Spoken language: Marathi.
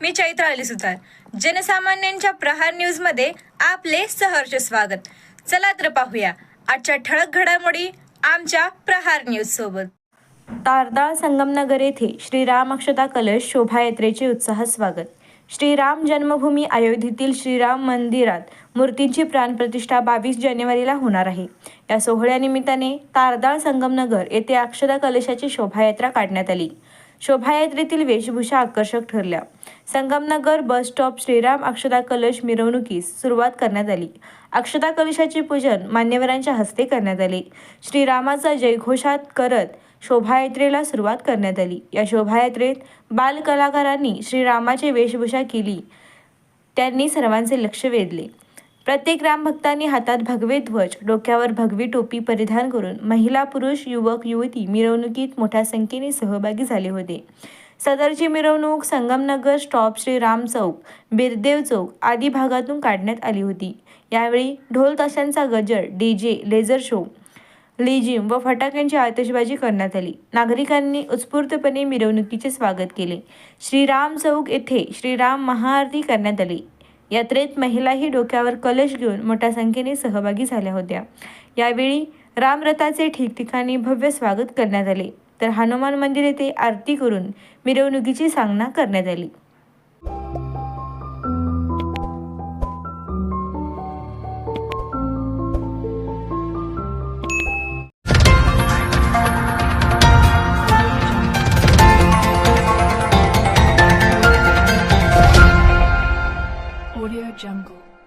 मी चैत्र अली सुतार जनसामान्यांच्या प्रहार न्यूजमध्ये आपले सहर्ष स्वागत. चला तर पाहूया. आजच्या ठळक घडामोडी आमच्या प्रहार न्यूज सोबत. तारदाळ संगमनगर येथे श्रीराम अक्षता कलश शोभायात्रेचे उत्साह स्वागत. श्रीराम जन्मभूमी अयोध्येतील श्रीराम मंदिरात मूर्तींची प्राणप्रतिष्ठा बावीस जानेवारीला होणार आहे. या सोहळ्यानिमित्ताने तारदाळ संगमनगर येथे अक्षता कलशाची शोभायात्रा काढण्यात आली. शोभायात्रेतील वेशभूषा आकर्षक ठरल्या. संगमनगर बस स्टॉप श्रीराम अक्षता कलश मिरवणुकीस सुरुवात करण्यात आली. अक्षता कलशाचे पूजन मान्यवरांच्या हस्ते करण्यात आले. श्रीरामाचा जयघोषात करत शोभायात्रेला सुरुवात करण्यात आली. या शोभायात्रेत बालकलाकारांनी श्रीरामाची वेशभूषा केली. त्यांनी सर्वांचे लक्ष वेधले. प्रत्येक रामभक्तांनी हातात भगवे ध्वज डोक्यावर भगवी टोपी परिधान करून महिला पुरुष युवक युवती मिरवणुकीत मोठ्या संख्येने सहभागी झाले होते. सदरची मिरवणूक संगमनगर स्टॉप श्री राम चौक बिरदेव चौक आदी भागातून काढण्यात आली होती. यावेळी ढोल ताशांचा गजर डीजे लेझर शो लेझिम व फटाक्यांची आतषबाजी करण्यात आली. नागरिकांनी उत्स्फूर्तपणे मिरवणुकीचे स्वागत केले. श्रीराम चौक येथे श्रीराम महाआरती करण्यात आली. यात्रेत महिलाही डोक्यावर कलश घेऊन मोठ्या संख्येने सहभागी झाल्या होत्या. यावेळी रामरथाचे ठिकठिकाणी भव्य स्वागत करण्यात आले. तर हनुमान मंदिर येथे आरती करून मिरवणुकीची सांगना करण्यात आली. Audio Jungle.